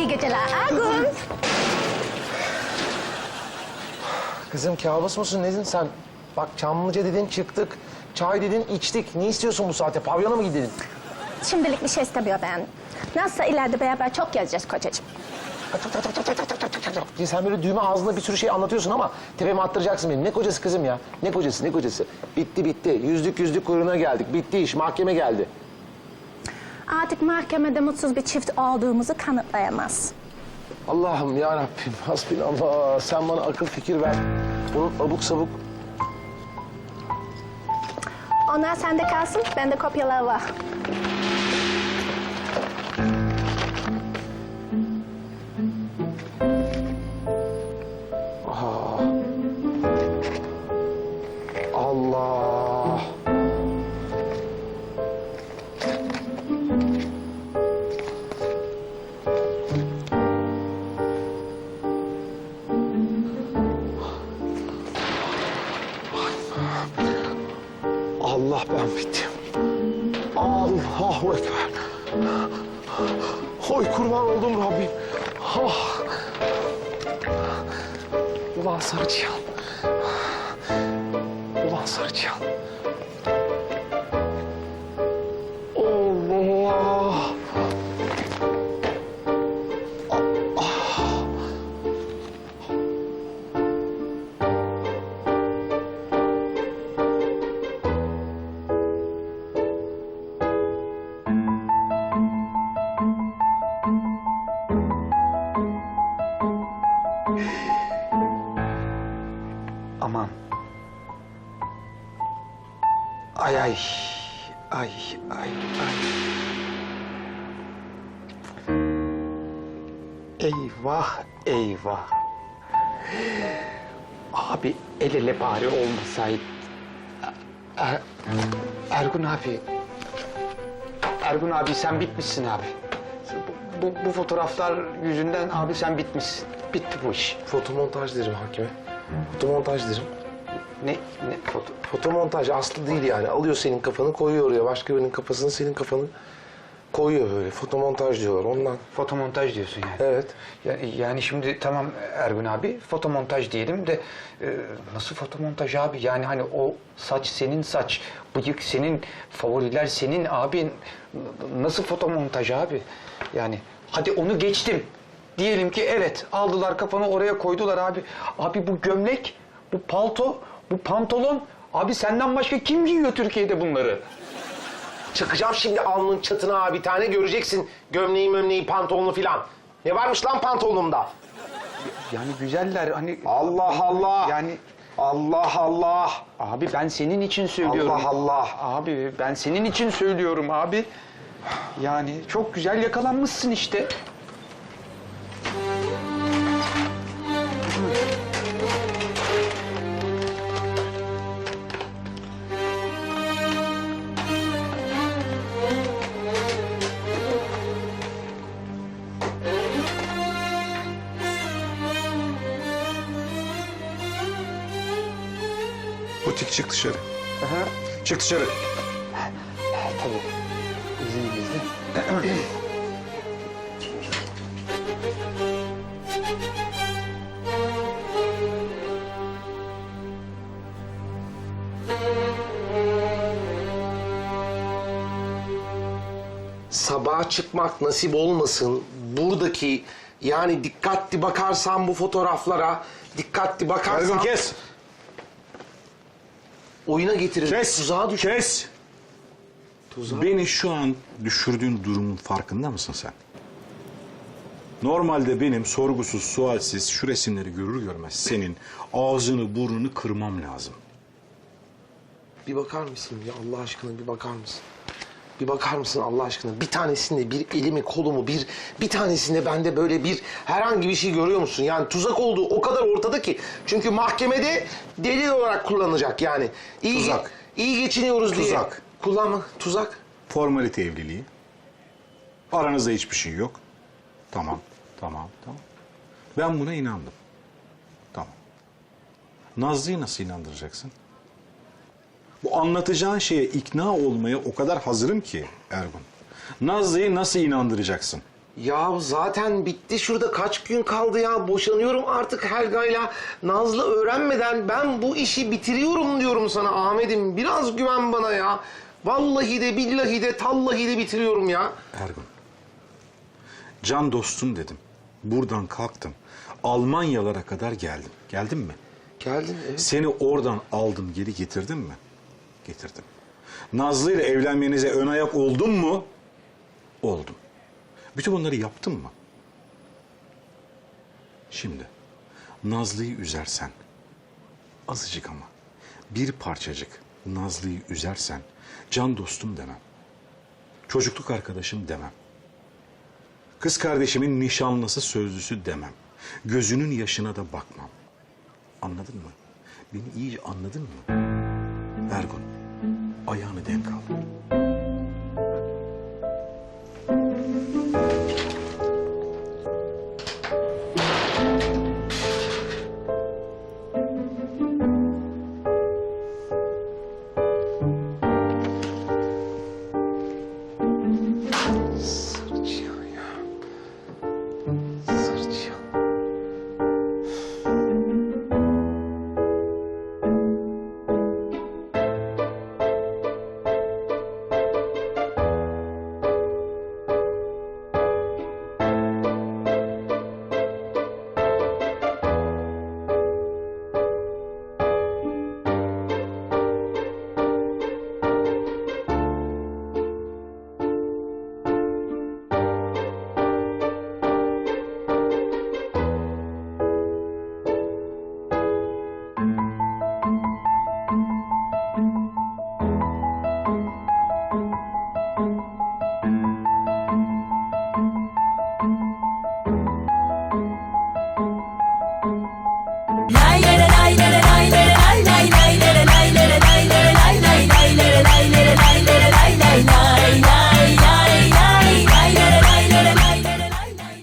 İyi geceler Ergun. Kızım kabus musun nedin sen? Bak Çamlıca dedin çıktık. Çay dedin içtik. Ne istiyorsun bu saate? Pavyona mı gidelim? Şimdilik bir şey istemiyor ben. Nasılsa ileride beraber çok gezeceğiz kocacığım. Ya Sen böyle düğme ağzında bir sürü şey anlatıyorsun ama tepeme attıracaksın beni. Ne kocası kızım ya? Ne kocası, ne kocası? Bitti bitti. Yüzlük yüzlük kuyruğuna geldik. Bitti iş. Mahkeme geldi. Artık mahkemede mutsuz bir çift olduğumuzu kanıtlayamaz. Allah'ım ya Rabbim. Hasbinallah. Sen bana akıl fikir ver. Bunun abuk sabuk Onlar sende kalsın, bende kopyalar var. Allah ben bittim. Allahu Ekber. Oy kurban oldum Rabbim. Ah. Ulan sarıçıyan. Ulan sarıçıyan. Ay ay. Ay ay ay. Eyvah eyvah. Abi el ele bari olmasaydı. Er, Ergun abi. Ergun abi sen bitmişsin abi. Bu, bu, fotoğraflar yüzünden abi sen bitmişsin. Bitti bu iş. Fotomontaj derim hakime. Fotomontaj derim. Ne ne foto? Fotomontaj aslı değil yani. Alıyor senin kafanı koyuyor oraya. Başka birinin kafasını senin kafanı koyuyor böyle. Fotomontaj diyorlar ondan. Fotomontaj diyorsun yani. Evet. Ya- Yani şimdi tamam Ergun abi fotomontaj diyelim de e, nasıl fotomontaj abi? Yani hani o saç senin saç, bıyık senin, favoriler senin abi. N- Nasıl fotomontaj abi? Yani hadi onu geçtim. Diyelim ki evet aldılar kafanı oraya koydular abi. Abi bu gömlek, bu palto, bu pantolon abi senden başka kim giyiyor Türkiye'de bunları? Çıkacağım şimdi alnın çatına bir tane göreceksin. Gömleği mömleği pantolonu filan. Ne varmış lan pantolonumda? Yani güzeller hani Allah Allah. yani Allah Allah. Abi ben senin için söylüyorum. Allah Allah. Abi ben senin için söylüyorum abi. Yani çok güzel yakalanmışsın işte. Çık dışarı. Çık dışarı. Tabii. İzninizle. Sabaha çıkmak nasip olmasın. Buradaki yani dikkatli bakarsan bu fotoğraflara, dikkatli bakarsan... Ergun kes. Oyuna getirir. Kes. Tuzağa düşür. Kes. Beni şu an düşürdüğün durumun farkında mısın sen? Normalde benim sorgusuz, sualsiz şu resimleri görür görmez senin ağzını, burnunu kırmam lazım. Bir bakar mısın ya Allah aşkına bir bakar mısın? Bir bakar mısın Allah aşkına? Bir tanesinde bir elimi kolumu bir bir tanesinde bende böyle bir herhangi bir şey görüyor musun? Yani tuzak olduğu o kadar ortada ki. Çünkü mahkemede delil olarak kullanacak yani. İyi, Tuzak. iyi geçiniyoruz diye. Tuzak. Kullanma tuzak. Formalite evliliği. Aranızda hiçbir şey yok. Tamam, tamam, tamam. Ben buna inandım. Tamam. Nazlı'yı nasıl inandıracaksın? Bu anlatacağın şeye ikna olmaya o kadar hazırım ki Ergun. Nazlı'yı nasıl inandıracaksın? Ya zaten bitti şurada kaç gün kaldı ya. Boşanıyorum artık Helga'yla. Nazlı öğrenmeden ben bu işi bitiriyorum diyorum sana Ahmet'im. Biraz güven bana ya. Vallahi de billahi de tallahi de bitiriyorum ya. Ergun. Can dostum dedim. Buradan kalktım. Almanyalara kadar geldim. Geldin mi? Geldin evet. Seni oradan aldım geri getirdim mi? Getirdim. Nazlı ile evlenmenize ön ayak oldum mu? Oldum. Bütün bunları yaptım mı? Şimdi Nazlı'yı üzersen, azıcık ama bir parçacık Nazlı'yı üzersen can dostum demem. Çocukluk arkadaşım demem. Kız kardeşimin nişanlısı sözlüsü demem. Gözünün yaşına da bakmam. Anladın mı? Beni iyice anladın mı? Ergun, ayağını denk al. Night